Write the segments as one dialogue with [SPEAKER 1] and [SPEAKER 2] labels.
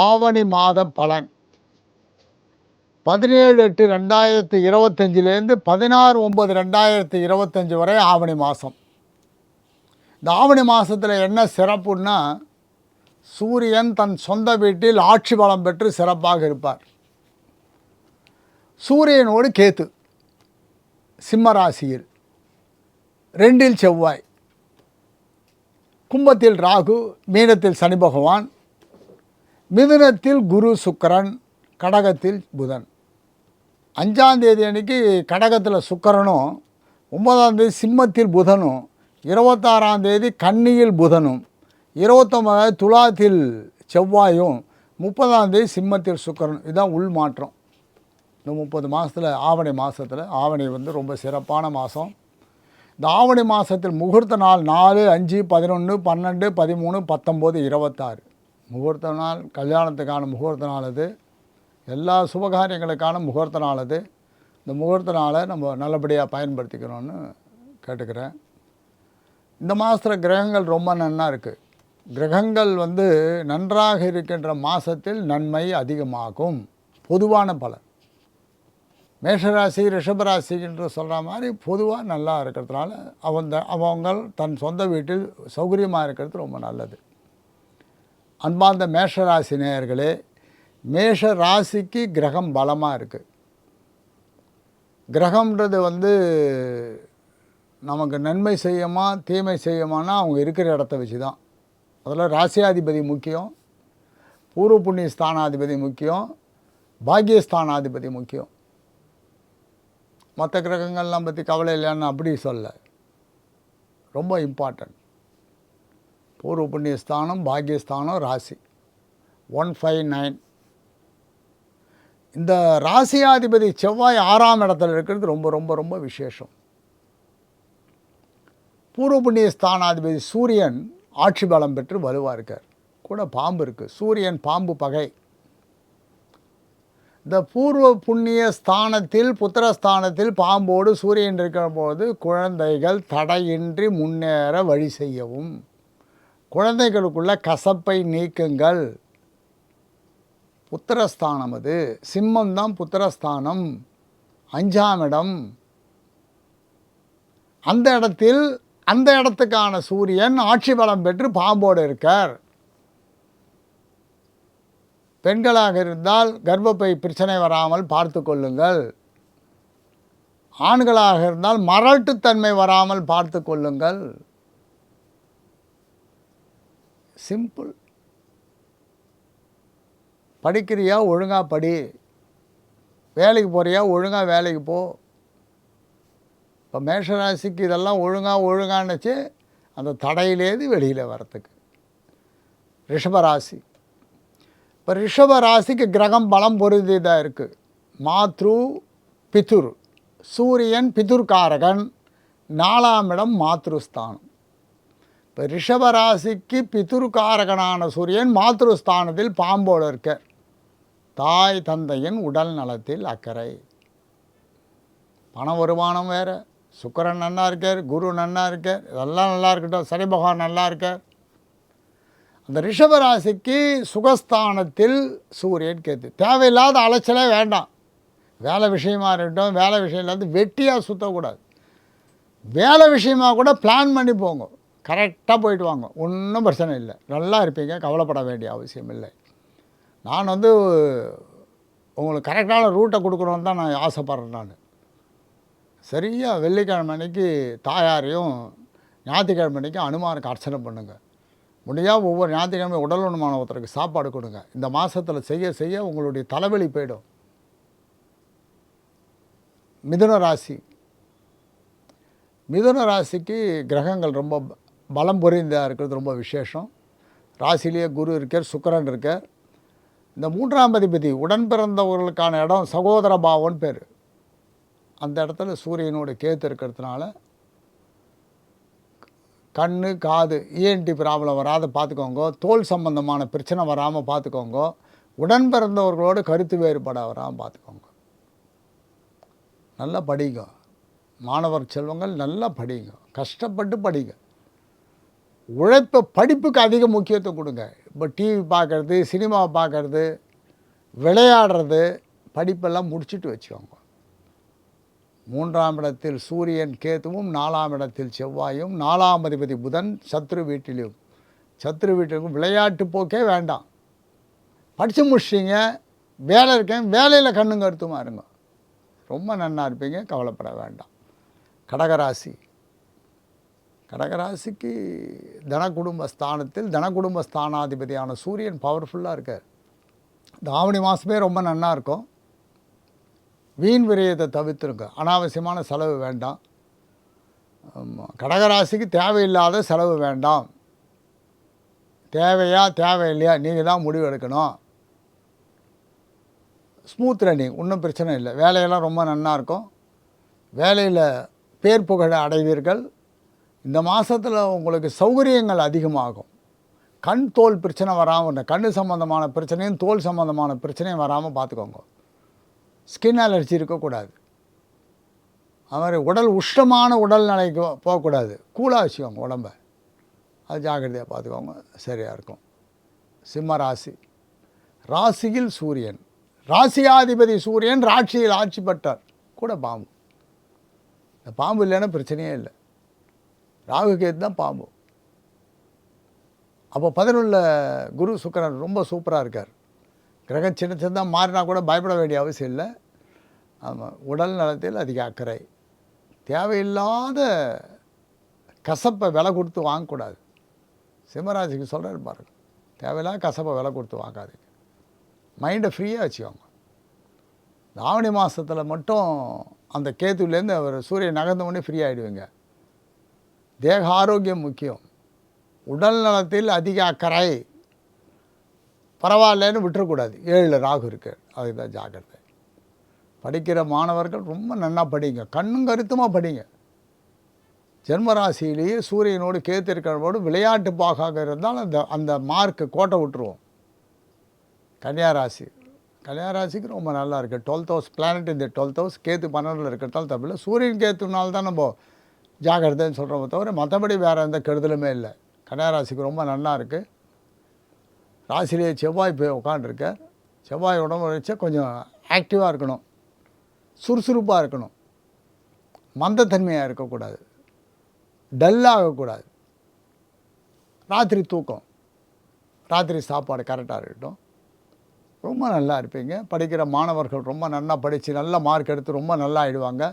[SPEAKER 1] ஆவணி மாதம் பலன். பதினேழு எட்டு ரெண்டாயிரத்தி இருபத்தஞ்சிலேருந்து பதினாறு ஒம்பது ரெண்டாயிரத்தி இருபத்தஞ்சி வரை ஆவணி மாதம் இந்த ஆவணி மாதத்தில் என்ன சிறப்புன்னா சூரியன் தன் சொந்த வீட்டில் ஆட்சி பலம் பெற்று சிறப்பாக இருப்பார். சூரியனோடு கேத்து சிம்மராசியில். ரெண்டில் செவ்வாய். கும்பத்தில் ராகு மீனத்தில் சனி பகவான். மிதுனத்தில் குரு சுக்கரன் கடகத்தில் புதன். அஞ்சாம் தேதி அன்னைக்கு கடகத்தில் சுக்கரனும் ஒன்பதாம் தேதி சிம்மத்தில் புதனும் இருபத்தாறாம் தேதி கன்னியில் புதனும் இருபத்தொம்பதாம் துலாத்தில் செவ்வாயும் முப்பதாம் தேதி சிம்மத்தில் சுக்கரன் இதுதான் உள் மாற்றம். இந்த முப்பது மாதத்தில் ஆவணி மாதத்தில் ஆவணி வந்து ரொம்ப சிறப்பான மாதம் இந்த ஆவணி மாதத்தில் முகூர்த்த நாள் நாலு அஞ்சு பதினொன்று பன்னெண்டு பதிமூணு பத்தொம்போது இருபத்தாறு. முகூர்த்த நாள் கல்யாணத்துக்கான முகூர்த்த நாள் அது எல்லா சுபகாரியங்களுக்கான முகூர்த்த நாள் அது இந்த முகூர்த்த நாளை நம்ம நல்லபடியாக பயன்படுத்திக்கணும்னு கேட்டுக்கிறேன். இந்த மாதத்தில் கிரகங்கள் ரொம்ப நன்னா இருக்குது கிரகங்கள் வந்து நன்றாக இருக்கின்ற மாதத்தில் நன்மை அதிகமாகும். பொதுவான பலன். மேஷராசி ரிஷபராசி என்று சொல்கிற மாதிரி பொதுவாக நல்லா இருக்கிறதுனால அவங்க அவங்க தன் சொந்த வீட்டில் சௌகரியமாக இருக்கிறது ரொம்ப நல்லது. அன்பார்ந்த மேஷராசி நேயர்களே மேஷ ராசிக்கு கிரகம் பலமாக இருக்குது கிரகம்ன்றது வந்து நமக்கு நன்மை செய்யுமா தீமை செய்யுமானா அவங்க இருக்கிற இடத்த வச்சு தான் அதில் ராசியாதிபதி முக்கியம். பூர்வ புண்ணிய ஸ்தானாதிபதி முக்கியம். பாக்கியஸ்தானாதிபதி முக்கியம். மற்ற கிரகங்கள்லாம் பற்றி கவலை இல்லைன்னு அப்படி சொல்ல. ரொம்ப இம்பார்ட்டன்ட் பூர்வ புண்ணிய ஸ்தானம் பாக்கியஸ்தானம் ராசி. One five nine. இந்த ராசியாதிபதி செவ்வாய் ஆறாம் இடத்துல இருக்கிறது ரொம்ப ரொம்ப ரொம்ப விசேஷம். பூர்வ புண்ணிய ஸ்தானாதிபதி சூரியன் ஆட்சி பலம் பெற்று வலுவாக இருக்கார். கூட பாம்பு இருக்குது சூரியன் பாம்பு பகை. இந்த பூர்வ புண்ணிய ஸ்தானத்தில் புத்திரஸ்தானத்தில் பாம்போடு சூரியன் இருக்கிற போது குழந்தைகள் தடையின்றி முன்னேற வழி செய்யவும் குழந்தைகளுக்குள்ள கசப்பை நீக்குங்கள். புத்திரஸ்தானம் அது. சிம்மம் தான் புத்திரஸ்தானம். அஞ்சாம் இடம். அந்த இடத்தில் அந்த இடத்துக்கான சூரியன் ஆட்சி பலம் பெற்று பாம்போடு இருக்கார். பெண்களாக இருந்தால் கர்ப்பப்பை பிரச்சனை வராமல் பார்த்து கொள்ளுங்கள். ஆண்களாக இருந்தால் மரட்டுத்தன்மை வராமல் பார்த்து கொள்ளுங்கள். சிம்பிள் படிக்கிறியா ஒழுங்காக படி. வேலைக்கு போகிறியா ஒழுங்காக வேலைக்கு போ. இப்போ மேஷராசிக்கு இதெல்லாம் ஒழுங்காக ஒழுங்கானுச்சு. அந்த தடையிலேருந்து வெளியில் வரத்துக்கு ரிஷபராசி. இப்போ ரிஷபராசிக்கு கிரகம் பலம் பொருந்தியதாக இருக்குது மாத்ரு பித்துரு சூரியன் பிதுர்காரகன். நாலாம் இடம் மாத்ருஸ்தானம். இப்போ ரிஷபராசிக்கு ராசிக்கு சூரியன் மாத்ருஸ்தானத்தில் பாம்போடு இருக்க. தாய் தந்தையின் உடல் நலத்தில் அக்கறை. பண வருமானம் வேறு. சுக்கரன் நல்லா இருக்கார் குரு நல்லா இருக்கார் இதெல்லாம் நல்லா இருக்கட்டும். சனி பகவான் நல்லா இருக்கார். அந்த ரிஷபராசிக்கு சுகஸ்தானத்தில் சூரியன் கேத்து தேவையில்லாத அலைச்சலே வேண்டாம். வேலை விஷயமா இருக்கட்டும் வேலை விஷயம் இல்லாத வெட்டியாக சுற்றக்கூடாது வேலை விஷயமாக கூட பிளான் பண்ணி போங்க. கரெக்டாக போயிட்டு வாங்க. ஒன்றும் பிரச்சனை இல்லை. நல்லா இருப்பீங்க. கவலைப்பட வேண்டிய அவசியம் இல்லை. நான் வந்து உங்களுக்கு கரெக்டான ரூட்டை கொடுக்கணுன்னு தான் நான் ஆசைப்பட்றேன் நான். சரியாக வெள்ளிக்கிழமை அன்னைக்கு தாயாரையும் ஞாயிற்றுக்கிழமை அன்னைக்கு அனுமானுக்கு அர்ச்சனை பண்ணுங்கள் முடியாக ஒவ்வொரு ஞாயிற்றுக்கிழமை உடல் உணமான ஒருத்தருக்கு சாப்பாடு கொடுங்க. இந்த மாதத்தில் செய்ய செய்ய உங்களுடைய தலைவலி போயிடும். மிதுன ராசி. மிதுன ராசிக்கு கிரகங்கள் ரொம்ப பலம் பொறிந்ததாக இருக்கிறது ரொம்ப விசேஷம். ராசிலேயே குரு இருக்கார் சுக்கரன் இருக்கார். இந்த மூன்றாம் அதிபதி உடன் பிறந்தவர்களுக்கான இடம் சகோதர பாவம்னு பேர். அந்த இடத்துல சூரியனோட கேத்து இருக்கிறதுனால கண் காது இஎன்டி ப்ராப்ளம் வராத பார்த்துக்கோங்க. தோல் சம்பந்தமான பிரச்சனை வராமல் பார்த்துக்கோங்க. உடன் பிறந்தவர்களோட கருத்து வேறுபாட வராமல் பார்த்துக்கோங்க. நல்லா படிங்க. மாணவர் செல்வங்கள் நல்லா படிங்க. கஷ்டப்பட்டு படிங்க. உழைப்பை படிப்புக்கு அதிக முக்கியத்துவம் கொடுங்க. இப்போ டிவி பார்க்குறது சினிமா பார்க்குறது விளையாடுறது படிப்பெல்லாம் முடிச்சுட்டு வச்சுக்கோங்க. மூன்றாம் இடத்தில் சூரியன் கேத்துவும் நாலாம் இடத்தில் செவ்வாயும் நாலாம் அதிபதி புதன் சத்ரு வீட்டிலும். சத்ரு வீட்டிலும் விளையாட்டு போக்கே வேண்டாம். படித்து முடிச்சிங்க வேலை இருக்கேன் வேலையில் கண்ணும் கருத்துமா இருங்க. ரொம்ப நன்னா இருப்பீங்க கவலைப்பட வேண்டாம். கடகராசி. கடகராசிக்கு தனக்குடும்ப ஸ்தானத்தில் தனக்குடும்ப ஸ்தானாதிபதியான சூரியன் பவர்ஃபுல்லாக இருக்கார். தாவணி மாதமே ரொம்ப நன்னா இருக்கும். வீண் விரயத்தை தவிர்த்துருங்க. அனாவசியமான செலவு வேண்டாம். கடகராசிக்கு தேவையில்லாத செலவு வேண்டாம். தேவையா தேவையில்லையா நீங்கள் தான் முடிவு எடுக்கணும். ஸ்மூத் ரன்னிங் ஒன்றும் பிரச்சனை இல்லை. வேலையெல்லாம் ரொம்ப நன்னா இருக்கும். வேலையில் பேர் புகழ அடைவீர்கள். இந்த மாதத்தில் உங்களுக்கு சௌகரியங்கள் அதிகமாகும். கண் தோல் பிரச்சனை வராமல் கண் சம்மந்தமான பிரச்சனையும் தோல் சம்மந்தமான பிரச்சனையும் வராமல் பார்த்துக்கோங்க. ஸ்கின் அலர்ஜி இருக்கக்கூடாது. அது மாதிரி உடல் உஷ்ணமான உடல்நிலைக்கு போகக்கூடாது. கூலாக வச்சுக்கோங்க உடம்ப. அது ஜாக்கிரதையாக பார்த்துக்கோங்க. சரியாக இருக்கும். சிம்ம ராசி. ராசியில் சூரியன். ராசியாதிபதி சூரியன் ராட்சியில் ஆட்சி பட்டார் கூட பாம்பு. இந்த பாம்பு இல்லைன்னா பிரச்சனையே இல்லை. ராகு கேது தான் பாம்பு. அப்போ பதினொன்றில் குரு சுக்கரன் ரொம்ப சூப்பராக இருக்கார். கிரகம் சின்ன சின்னதாக மாறினா கூட பயப்பட வேண்டிய அவசியம் இல்லை. ஆமாம் உடல் நலத்தில் அதிக அக்கறை. தேவையில்லாத கசப்பை விலை கொடுத்து வாங்கக்கூடாது. சிம்மராசிக்கு சொல்கிறாரு பாருங்க தேவையில்லாத கசப்பை விலை கொடுத்து வாங்காதீங்க. மைண்டை ஃப்ரீயாக வச்சுக்கோங்க. ஆவணி மாதத்தில் மட்டும் அந்த கேத்துலேருந்து அவர் சூரியன் நகர்ந்த உடனே ஃப்ரீ ஆகிடுவீங்க தேக ஆரோக்கியம் முக்கியம். உடல் நலத்தில் அதிக அக்கறை. பரவாயில்லன்னு விட்டுறக்கூடாது. ஏழில் ராகு இருக்குது அதுதான் ஜாக்கிரதை. படிக்கிற மாணவர்கள் ரொம்ப நன்னா படிங்க. கண்ணும் கருத்துமாக படிங்க. ஜென்மராசியிலேயே சூரியனோடு கேத்திருக்கிறவோடு விளையாட்டு பாகாக இருந்தால் அந்த அந்த மார்க்கு கோட்டை விட்டுருவோம். கன்னியாராசி கன்னியாராசிக்கு ரொம்ப நல்லா இருக்குது டுவெல்த் ஹவுஸ் பிளானட் இந்த டுவெல்த் ஹவுஸ் கேத்து பன்னெண்டில் இருக்கிறதால தப்பில்லை. சூரியன் கேத்துனால தான் நம்ம ஜாகிரதைன்னு சொல்கிறோமே தவிர மற்றபடி வேறு எந்த கெடுதலுமே இல்லை. கன்னியாராசிக்கு ரொம்ப நல்லா இருக்குது ராசிலேயே செவ்வாய் போய் உட்காண்டிருக்க செவ்வாய் உடம்பு வச்சா கொஞ்சம் ஆக்டிவாக இருக்கணும். சுறுசுறுப்பாக இருக்கணும். மந்தத்தன்மையாக இருக்கக்கூடாது. டல்லாகக்கூடாது ராத்திரி தூக்கம். ராத்திரி சாப்பாடு கரெக்டாக இருக்கட்டும். ரொம்ப நல்லா இருப்பீங்க. படிக்கிற மாணவர்கள் ரொம்ப நல்லா படித்து நல்ல மார்க் எடுத்து ரொம்ப நல்லா ஆயிடுவாங்க.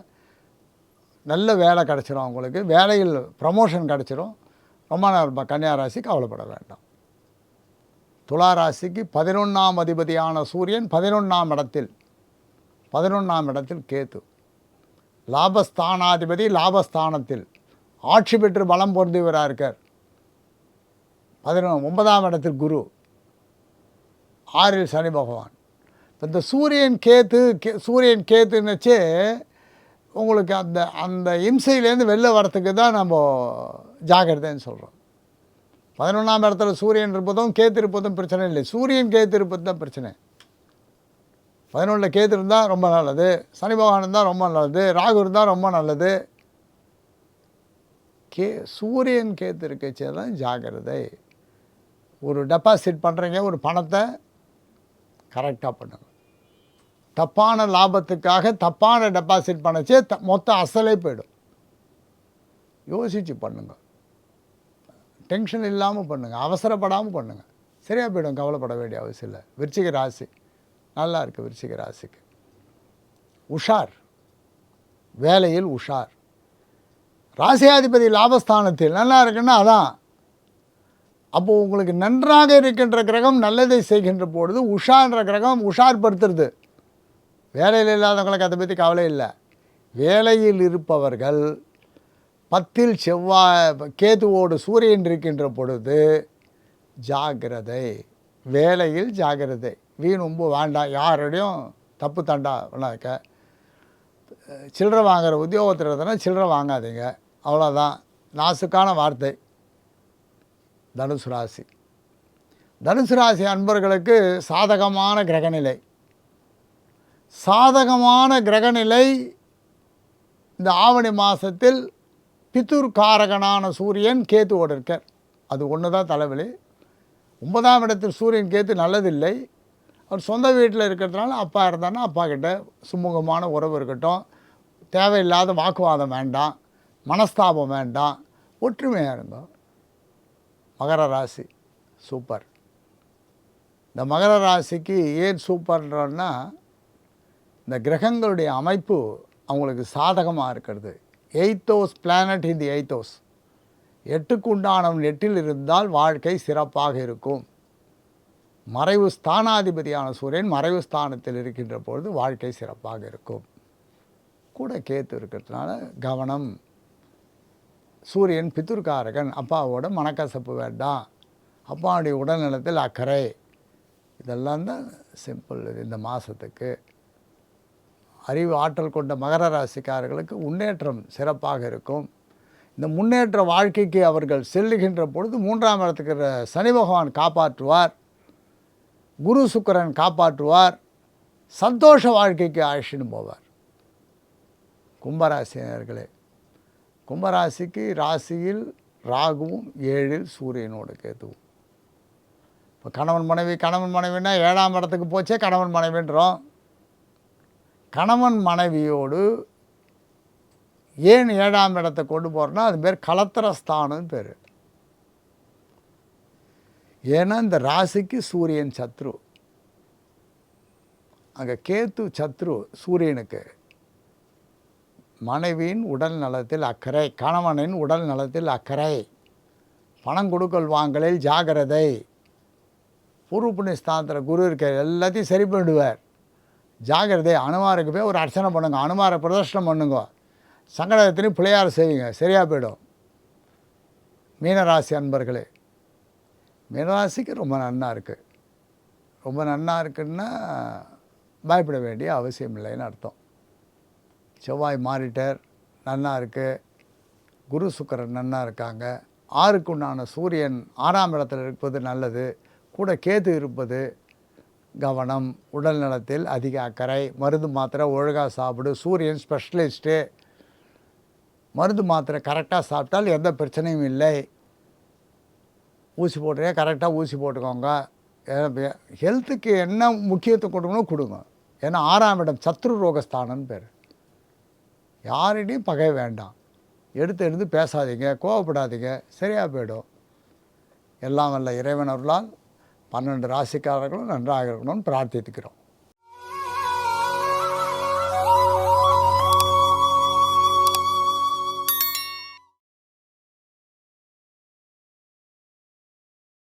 [SPEAKER 1] நல்ல வேலை கிடச்சிரும் அவங்களுக்கு. வேலையில் ப்ரமோஷன் கிடச்சிரும். ரொம்ப நேரம் கன்னியா ராசி கவலைப்பட வேண்டாம். துலா ராசிக்கு பதினொன்றாம் அதிபதியான சூரியன் பதினொன்றாம் இடத்தில் பதினொன்றாம் இடத்தில் கேத்து லாபஸ்தானாதிபதி லாபஸ்தானத்தில். ஆட்சி பெற்று பலம் பொருந்தியவராக இருக்கார். பதினொன்று ஒன்பதாம் இடத்தில் குரு. ஆறில் சனி பகவான். இந்த சூரியன் கேத்து கே சூரியன் கேத்துன்னுச்சு உங்களுக்கு அந்த அந்த இம்சையிலேருந்து வெளில வரத்துக்கு தான் நம்ம ஜாக்கிரதைன்னு சொல்கிறோம் பதினொன்றாம் இடத்துல சூரியன் இருப்பதும் கேத்து இருப்பதும் பிரச்சனை இல்லை. சூரியன் கேத்து இருப்பது தான் பிரச்சனை. பதினொன்றில் கேத்து இருந்தால் ரொம்ப நல்லது. சனி பகவான் இருந்தால் ரொம்ப நல்லது. ராகு இருந்தால் ரொம்ப நல்லது. கே சூரியன் கேத்து இருக்கச்சே தான் ஜாக்கிரதை. ஒரு டெபாசிட் பண்ணுறீங்க ஒரு பணத்தை கரெக்டாக பண்ணுங்க. தப்பான லாபத்துக்காக தப்பான டெபாசிட் பண்ணச்சே த மொத்த அசலே போயிடும். யோசித்து பண்ணுங்க. டென்ஷன் இல்லாமல் பண்ணுங்கள் அவசரப்படாமல் பண்ணுங்கள் சரியாக போயிடும். கவலைப்பட வேண்டிய அவசியம் இல்லை. விருச்சிக ராசி. நல்லா இருக்குது விருச்சிக ராசிக்கு. உஷார். வேலையில் உஷார். ராசியாதிபதி லாபஸ்தானத்தில் நல்லா இருக்குன்னா அதான். அப்போது உங்களுக்கு நன்றாக இருக்கின்ற கிரகம் நல்லதை செய்கின்ற பொழுது உஷான்ற கிரகம் உஷார்படுத்துறது. வேலையில் இல்லாதவங்களுக்கு அதை பற்றி கவலை இல்லை. வேலையில் இருப்பவர்கள் பத்தில் செவ்வாய் கேதுவோடு சூரியன் இருக்கின்ற பொழுது ஜாக்கிரதை வேலையில் ஜாக்கிரதை வீண் உம்பு வேண்டாம். யாரோடையும் தப்பு தண்டா பண்ணாக்க சில்லறை வாங்குகிற உத்தியோகத்தில் இருந்தனா சில்லறை வாங்காதீங்க. அவ்வளோதான் நாசுக்கான வார்த்தை. தனுசு ராசி. தனுசு ராசி அன்பர்களுக்கு சாதகமான கிரகநிலை. சாதகமான கிரகநிலை இந்த ஆவணி மாதத்தில் பித்தூர்காரகனான சூரியன் கேத்துவோடு இருக்கார். அது ஒன்று தான் தலைவலி. ஒன்பதாம் இடத்தில் சூரியன் கேத்து நல்லதில்லை. அவர் சொந்த வீட்டில் இருக்கிறதுனால அப்பா இருந்தாருன்னா அப்பா கிட்ட சுமூகமான உறவு இருக்கட்டும். தேவையில்லாத வாக்குவாதம் வேண்டாம். மனஸ்தாபம் வேண்டாம். ஒற்றுமையாக இருந்தோம். மகர ராசி சூப்பர். இந்த மகர ராசிக்கு ஏன் சூப்பர்ன்றோன்னா இந்த கிரகங்களுடைய அமைப்பு அவங்களுக்கு சாதகமாக இருக்கிறது. எயித் ஹவுஸ் பிளானட் இந்த எயித் ஹவுஸ் எட்டுக்கு உண்டானவன் எட்டில் இருந்தால் வாழ்க்கை சிறப்பாக இருக்கும். மறைவு ஸ்தானாதிபதியான சூரியன் மறைவு ஸ்தானத்தில் இருக்கின்ற பொழுது வாழ்க்கை சிறப்பாக இருக்கும். கூட கேத்து இருக்கிறதுனால கவனம். சூரியன் பித்துர்காரகன் அப்பாவோட மனக்கசப்பு வேண்டாம். அப்பாவுடைய உடல்நலத்தில் அக்கறை. இதெல்லாம் தான் சிம்பிள் இது இந்த மாதத்துக்கு அறிவு ஆற்றல் கொண்ட மகர ராசிக்காரர்களுக்கு முன்னேற்றம் சிறப்பாக இருக்கும். இந்த முன்னேற்ற வாழ்க்கைக்கு அவர்கள் செல்லுகின்ற பொழுது மூன்றாம் இடத்துக்கு சனி பகவான் காப்பாற்றுவார். குரு சுக்கிரன் காப்பாற்றுவார். சந்தோஷ வாழ்க்கைக்கு அழைச்சின்னு போவார். கும்பராசினர்களே கும்பராசிக்கு ராசியில் ராகுவும் ஏழில் சூரியனோடு கேதுவும். இப்போ கணவன் மனைவி கணவன் மனைவினா ஏழாம் இடத்துக்கு போச்சே கணவன் மனைவின்றோம். கணவன் மனைவியோடு ஏன் ஏழாம் இடத்தை கொண்டு போகிறோன்னா அது பேர் கலத்திரஸ்தானம்னு பேர். ஏன்னா இந்த ராசிக்கு சூரியன் சத்ரு. அங்கே கேத்து சத்ரு சூரியனுக்கு. மனைவியின் உடல் நலத்தில் அக்கறை கணவனின் உடல் நலத்தில் அக்கறை. பணம் கொடுக்கல் வாங்கலில் ஜாகிரதை. பூர்வ புண்ணிய ஸ்தானத்தில் குரு இருக்க எல்லாத்தையும் சரி பண்ணிடுவார். ஜாகிரதை அனுமாருக்கு போய் ஒரு அர்ச்சனை பண்ணுங்க அனுமாரை பிரதர்ஷனம் பண்ணுங்க. சங்கடத்திலையும் பிள்ளையார் செய்வீங்க சரியாக போயிடும். மீனராசி அன்பர்களே மீனராசிக்கு ரொம்ப நன்னா இருக்குது ரொம்ப நன்னா இருக்குன்னா பயப்பட வேண்டிய அவசியம் இல்லைன்னு அர்த்தம். செவ்வாய் மாரிட்டர் நன்னா இருக்குது குரு சுக்கரன் நன்னா இருக்காங்க. ஆறுக்குண்டான சூரியன் ஆறாம் இடத்துல இருப்பது நல்லது. கூட கேது இருப்பது கவனம் உடல் நலத்தில் அதிக அக்கறை மருந்து மாத்திரை ஒழுங்காக சாப்பிடு சூரியன் ஸ்பெஷலிஸ்ட்டு மருந்து மாத்திரை கரெக்டாக சாப்பிட்டால் எந்த பிரச்சனையும் இல்லை. ஊசி போட்டுறே கரெக்டாக ஊசி போட்டுக்கோங்க. ஹெல்த்துக்கு என்ன முக்கியத்துவம் கொடுக்கணும் கொடுங்க. ஏன்னா ஆறாம் இடம் சத்ரு ரோகஸ்தானம்னு பேர். யாரிடையும் பகை வேண்டாம். எடுத்து எடுத்து பேசாதீங்க கோவப்படாதீங்க சரியாக போயிடும். எல்லாம் வல்ல இறைவன் அருளால் பன்னெண்டு ராசிக்காரர்களும் நன்றாக இருக்கணும்னு பிரார்த்தித்துக்கிறோம்.